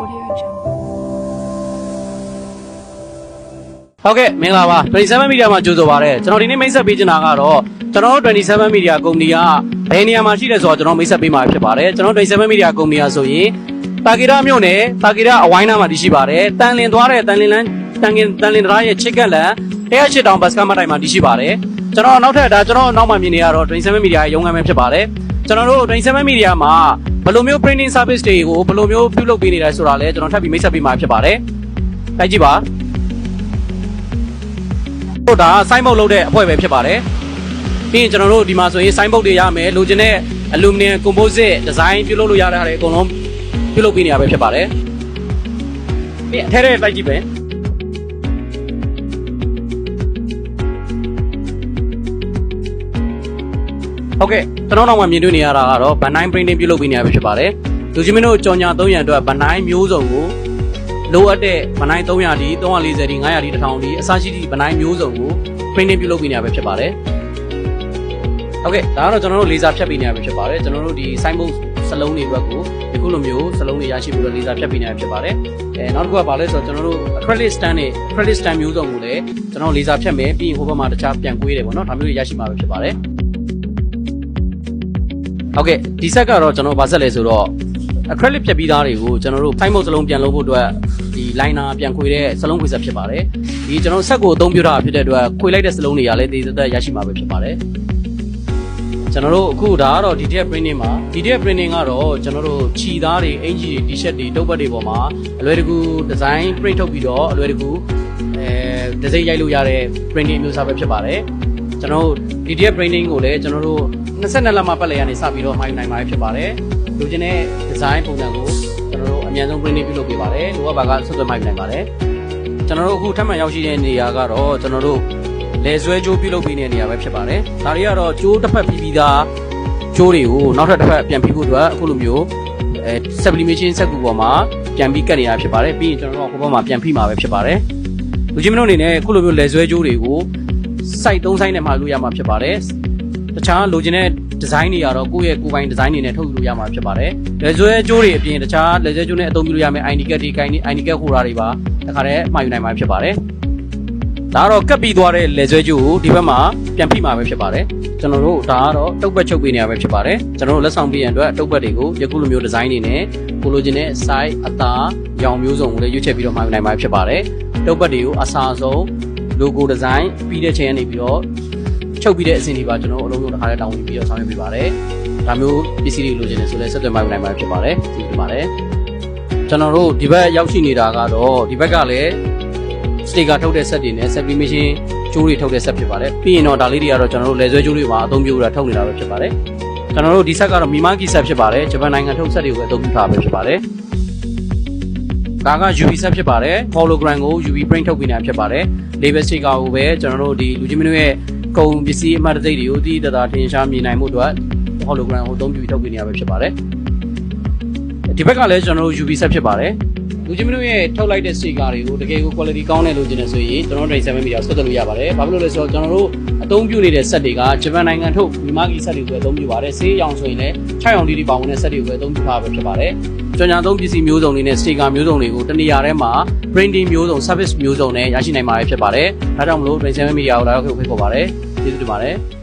Audio Jungle. ဟုတ်ကဲ့မင်္ဂလာပါ27 media မှာကြိုဆိုပါရစေကျွန်တော်ဒီနေ့မိတ်ဆက်ပေးချင်တာကတော့ကျွန်တော်တို့27 media ကုမ္ပဏီကဘယ်နေရာမှာရှိလဲဆိုတော့ကျွန်တော်မိတ်ဆက်ပေးမှာဖြစ်ပါတယ်ကျွန်တော်27 media ကုမ္ပဏီကဆိုရင်တာဂီရာမြို့နယ်တာဂီရာအဝိုင်းနာမှာတည်ရှိပါတယ်တန်လင်သွားတဲ့တန်လင်လန်းတန်ကင်တန်လင်တရားရဲ့ချစ်ကက်လန်တရားချစ်တောင်ဘတ်စကတ်မတိုင်မှာတည်ရှိပါတယ်ကျွန်တော်နောက်ထပ်ဒါကျွန်တော်နောက်မှမြင်နေရတော့27 media ရဲ့ရုံးခန်းပဲဖြစ်ပါတယ်ကျွန်တော်တို့27 media မှာ ဘယ်လိုမျိုး printing service တွေကိုဘယ်လိုမျိုးပြုလုပ်ပေးနေလဲဆိုတာလည်းကျွန်တော်ထပ်ပြီးမိတ်ဆက်ပေးမှာဖြစ်ပါတယ်တိုက်ကြည့်ပါတို့ဒါဆိုင်းဘုတ်လုပ်တဲ့အဖွဲ့ပဲဖြစ်ပါတယ်ပြီးရင်ကျွန်တော်တို့ဒီမှာဆိုရင်ဆိုင်းဘုတ်တွေရမယ်လိုချင်တဲ့အလူမီနီယံကွန်ပိုဇစ်ဒီဇိုင်းပြုလုပ်လို့ရတဲ့ဟာတွေအကုန်လုံးပြုလုပ်ပေးနေရပဲဖြစ်ပါတယ်ပြီးအထဲထဲလိုက်ကြည့်ပဲ ဟုတ်ကဲ့ကျွန်တော်နောက်မှမြင်တွေ့နေရတာကတော့ဗန်နိုင် printing ပြုလုပ်ပေးနေရပဲဖြစ်ပါတယ်လူချင်းမင်းတို့ကြော်ညာ300အတွက်ဗန်နိုင်မျိုးစုံကိုလိုအပ်တဲ့ဗနိုင်း300ဒီ340ဒီ900ဒီ1000ဒီအစရှိသည့်ဗနိုင်းမျိုးစုံကို printing ပြုလုပ်ပေးနေရပဲဖြစ်ပါတယ်။ဟုတ်ကဲ့ဒါကတော့ကျွန်တော်တို့လေဆာဖြတ်ပေးနေရပဲဖြစ်ပါတယ်။ကျွန်တော်တို့ဒီ sign board စလုံးတွေဘက်ကိုဒီခုလိုမျိုးစလုံးတွေရရှိပြီးတော့လေဆာဖြတ်ပေးနေရဖြစ်ပါတယ်။အဲနောက်တစ်ခုကဘာလဲဆိုတော့ကျွန်တော်တို့ acrylic stand နဲ့ acrylic stand မျိုးစုံကိုလည်းကျွန်တော်လေဆာဖြတ်မယ်ပြီးရင်ဟိုဘက်မှာတခြားပြန်ကွေးတယ်ပေါ့နော်ဒါမျိုးတွေရရှိမှာပဲဖြစ်ပါတယ်။ ဟုတ်ကဲ့ဒီဆက်ကတော့ကျွန်တော်ဗာဆက်လဲဆိုတော့ acrylic ဖြတ်ပြီးသားတွေကိုကျွန်တော်တို့ fine mode စလုံးပြန်လုပ်ဖို့အတွက်ဒီ liner ပြန်ခွေတဲ့စလုံးခွေဆက်ဖြစ်ပါတယ်ဒီကျွန်တော်ဆက်ကိုအသုံးပြုတာဖြစ်တဲ့အတွက်ခွေလိုက်တဲ့စလုံးတွေကလည်းဒီသက်ရရှိမှာပဲဖြစ်ပါတယ်ကျွန်တော်တို့အခုဒါကတော့ detail printing မှာ detail printing ကတော့ကျွန်တော်တို့ခြီသားတွေအင်ဂျီတွေ t-shirt တွေတုပ်ပတ်တွေပေါ်မှာအလွယ်တကူ design print ထုတ်ပြီးတော့အလွယ်တကူအဲ design ရိုက်လို့ရတဲ့ printing မျိုးစားပဲဖြစ်ပါတယ် ကျွန်တော်တို့ detail printing ကိုလည်းကျွန်တော်တို့22လက်မှပတ်လည်ကနေစပြီးတော့မှာယူနိုင်မှာဖြစ်ပါတယ်လူချင်းတဲ့ design ပုံစံကိုကျွန်တော်တို့အမြန်ဆုံး printing ပြုလုပ်ပေးပါတယ်လိုအပ်ပါကဆက်သွယ်မှာယူနိုင်ပါတယ်ကျွန်တော်တို့အခုထပ်မံရောက်ရှိတဲ့နေရာကတော့ကျွန်တော်တို့လေဆွဲကြိုးပြုလုပ်ပေးနေတဲ့နေရာပဲဖြစ်ပါတယ်ဒါတွေကတော့ကြိုးတစ်ဖက်ပြီးပြီးသားကြိုးတွေကိုနောက်ထပ်တစ်ဖက်ပြန်ပြီးဖို့အတွက်အခုလိုမျိုးအဲ sublimation စက်ကူပေါ်မှာပြန်ပြီးကတ်နေရဖြစ်ပါတယ်ပြီးရင်ကျွန်တော်တို့ဟိုဘက်မှာပြန်ဖိမှာပဲဖြစ်ပါတယ်လူချင်းမတို့အနေနဲ့အခုလိုမျိုးလေဆွဲကြိုးတွေကို site 3 site နဲ့မှာလို့ရမှာဖြစ်ပါတယ်တခြားလိုချင်တဲ့ design တွေကတော့ကိုယ့်ရဲ့ကိုယ်ပိုင် design တွေနဲ့ထုတ်ယူလို့ရမှာဖြစ်ပါတယ်။လက်ဆွဲကြိုးတွေအပြင်တခြားလက်ဆွဲကြိုးနဲ့အသုံးပြုလို့ရမယ့် ID card တွေ ID ID card holder တွေပါတခါတည်းမှာယူနိုင်မှာဖြစ်ပါတယ်။ဒါကတော့ကပ်ပြီးသွားတဲ့လက်ဆွဲကြိုးကိုဒီဘက်မှာပြန်ဖိမှာပဲဖြစ်ပါတယ်။ကျွန်တော်တို့ဒါကတော့တုပ်ပတ်ချုပ်ပေးနေရပဲဖြစ်ပါတယ်။ကျွန်တော်တို့လက်ဆောင်ပေးရန်အတွက်တုပ်ပတ်တွေကိုယခုလိုမျိုး design တွေနဲ့ကိုလိုချင်တဲ့ size အသားရောင်မျိုးစုံကိုလည်းရွေးချယ်ပြီးတော့မှာယူနိုင်မှာဖြစ်ပါတယ်။တုပ်ပတ်တွေကိုအစားဆုံး logo design ပြီးတဲ့ချိန်ကနေပြီးတော့ချုပ်ပြီးတဲ့အဆင့်တွေပါကျွန်တော်အလုံးစုံတစ်ခါတည်းတောင်းပြီးတော့ဆောင်ရွက်ပေးပါတယ်။ဒါမျိုးပစ္စည်းတွေလိုချင်တယ်ဆိုလဲဆက်သွယ်မှနိုင်မှာဖြစ်ပါတယ်။ကျေးဇူးတင်ပါတယ်။ကျွန်တော်တို့ဒီဘက်ရောက်ရှိနေတာကတော့ဒီဘက်ကလည်းစတေကာထုတ်တဲ့ဆက်တွေနဲ့ sublimation ကြိုးတွေထုတ်တဲ့ဆက်ဖြစ်ပါတယ်။ပြီးရင်တော့ဒါလေးတွေကတော့ကျွန်တော်တို့လေဆွဲကြိုးတွေမှာအသုံးပြုတာထုတ်နေတာပဲဖြစ်ပါတယ်။ကျွန်တော်တို့ဒီဆက်ကတော့မီမာကီဆက်ဖြစ်ပါတယ်။ဂျပန်နိုင်ငံထုတ်ဆက်တွေကိုအသုံးပြုထားပဲဖြစ်ပါတယ်။ ဒါက UV ဆက်ဖြစ်ပါတယ် hologram ကို UV print ထုတ်ပေးနေတာဖြစ်ပါတယ် label sticker ကိုပဲကျွန်တော်တို့ဒီလူချင်းမင်းတို့ရဲ့ကုန်ပစ္စည်းအမှတ်တံဆိပ်တွေကိုတည်တည်တာထင်ရှားမြင်နိုင်မှုအတွက် hologram ကိုအသုံးပြုပြီးထုတ်ပေးနေရပဲဖြစ်ပါတယ်ဒီဘက်ကလည်းကျွန်တော်တို့ UV ဆက်ဖြစ်ပါတယ် လူချင်းမင်းတို့ရဲ့ထုတ်လိုက်တဲ့ sticker တွေကိုတကယ်ကို quality ကောင်းတဲ့လို့ကျင်နေဆိုရင်ကျွန်တော်တို့27 media ဆွတ်တယ်လို့ရပါတယ်ဘာဖြစ်လို့လဲဆိုတော့ကျွန်တော်တို့အသုံးပြုနေတဲ့ set တွေကဂျပန်နိုင်ငံထုတ်မီမာကီ set တွေကိုအသုံးပြုပါတယ်ဆေးရောင်ဆိုရင်လည်း6ရောင်လေးတွေပါဝင်တဲ့ set တွေကိုအသုံးပြုထားပဲဖြစ်ပါတယ်ကြော်ညာသုံးပစ္စည်းမျိုးစုံတွေနဲ့ sticker မျိုးစုံတွေကိုတနေရာထဲမှာ printing မျိုးစုံ service မျိုးစုံနဲ့ရရှိနိုင်မှာဖြစ်ပါတယ်ဒါကြောင့်မလို့27 media ကိုလာရောက်ခွင့်ခေါ်ပါတယ်ကျေးဇူးတင်ပါတယ်